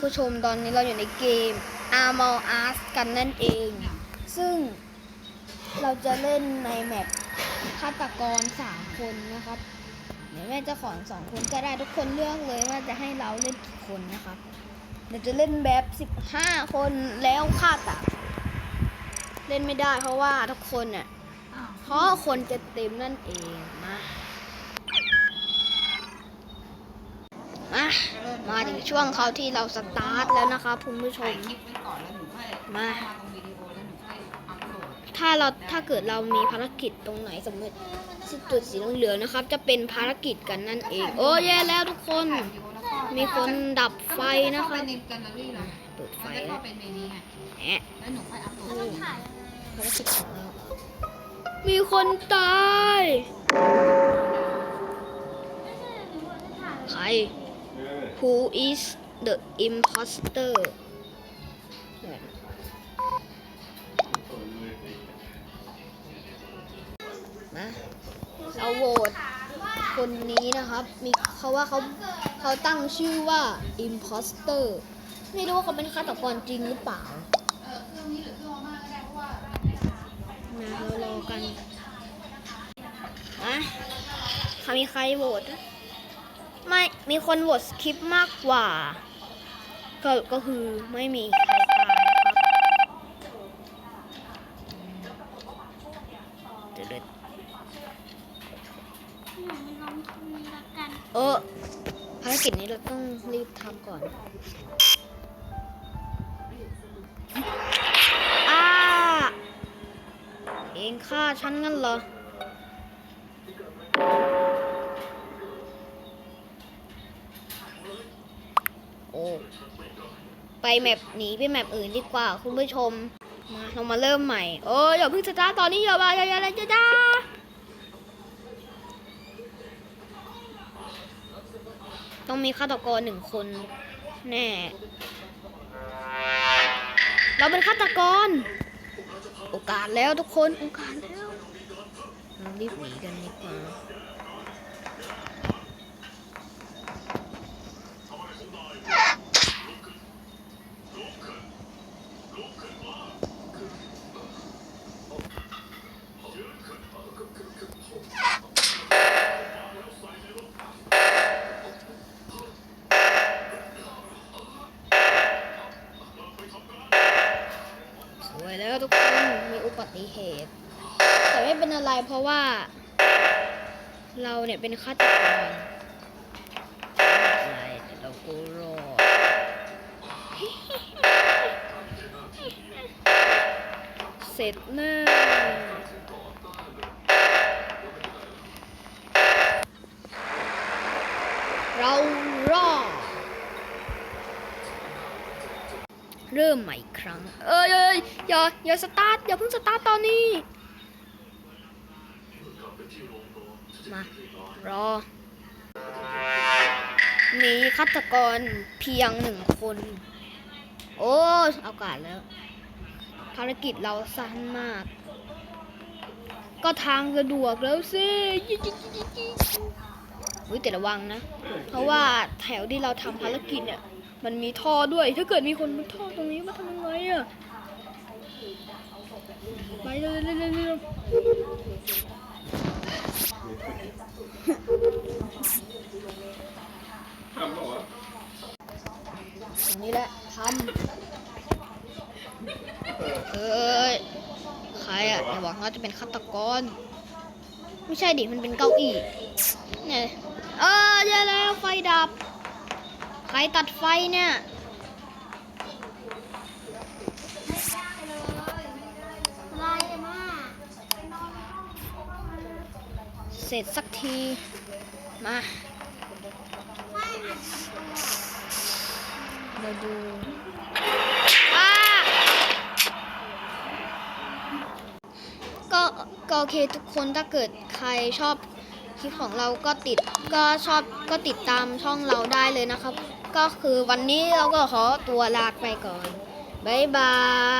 ผู้ชมตอนนี้เราอยู่ในเกม Among Us กันนั่นเอง ซึ่งเราจะเล่นในแมปฆาตกร3คนนะครับเดี๋ยวแม่จะขอสองคนก็ได้ทุกคนเลือกเลยว่าจะให้เราเล่นกี่คนนะครับเดี๋ยวจะเล่นแบบ15คนแล้วฆาตะเล่นไม่ได้เพราะว่าทุกคนเนี่ยเพราะคนจะเต็มนั่นเองมามา มาถึงช่วงเขาที่เราสตาร์ทแล้วนะครับคุณผู้ชมมาถ้าเราถ้าเกิดเรามีภารกิจตรงไหนสมมติจุดสีเหลืองๆนะครับ จะเป็นภารกิจกันนั่นเอง โอ้ยแย่แล้วทุกคน มีคนดับไฟนะคเข้ารับไปในแกลเปิดไฟแล้วแอะภารกิจของเรามีคนตาย ใคร Who is the imposter นะเราโหวตคนนี้นะครับ มีเขาว่าเขาเขาตั้งชื่อว่า imposter ไม่รู้ว่าเขาเป็นฆาตกรจริงหรือเปล่าเออเครื่องนี้หรือเครื่องมาก็ได้เพราะว่านะเรารอกันอะเขามีใครโหวตนะ ไม่มีคนโหวตสคริปต์มากกว่า ก็ก็คือไม่มีใครตายนะครับเดี๋ยวเดี๋ยวเออภารกิจนี้เราต้องรีบทำก่อนอ้าเองฆ่าฉันงั้นเหรอ โอ้ไปแมปหนีไปแมปอื่นดีกว่าคุณผู้ชม มาเรามาเริ่มใหม่ โอ้ยอย่าเพิ่งสตาร์ทตอนนี้อย่ามาอย่าอย่าอย่าอย่าต้องมีฆาตกรหนึ่งคน แน่ เราเป็นฆาตกร โอกาสแล้วทุกคน โอกาสแล้วเรารีบหนีกันดีกว่า ติเหตุ แต่ไม่เป็นอะไรเพราะว่า เราเนี่ยเป็นฆาตกรอะไรแต่เราก็รอดเสร็จแน่เรารอด เริ่มใหม่อีกครั้ง เอ้ยเอยอย่าอย่าสตาร์ทอย่าเพิ่งสตาร์ทตอนนี้ มารอมีฆาตกรเพียงหนึ่งคน โอ้เอากาศแล้ว ภารกิจเราสั้นมาก ก็ทางสะดวกแล้วสิอุ้ยแต่ระวังนะ เพราะว่าแถวที่เราทำภารกิจเนี่ย มันมีท่อด้วย ถ้าเกิดมีคนมาท่อตรงนี้มาทำยังไงอะไปเร็วเร็วเร็วเร็วตรงนี้แหละทำเอ้ยใครอะอย่าบอกว่าจะเป็นฆาตกร ไม่ใช่ดิ มันเป็นเก้าอี้เนี่ยเออเดี๋ยวแล้วไฟดับ ใครตัดไฟเนี่ยเสร็จสักที มาเราดูก็ก็โอเคทุกคนถ้าเกิดใครชอบคลิปของเราก็ติดก็ชอบก็ติดตามช่องเราได้เลยนะครับ ก็คือวันนี้เราก็ขอตัวลาไปก่อน บ๊ายบาย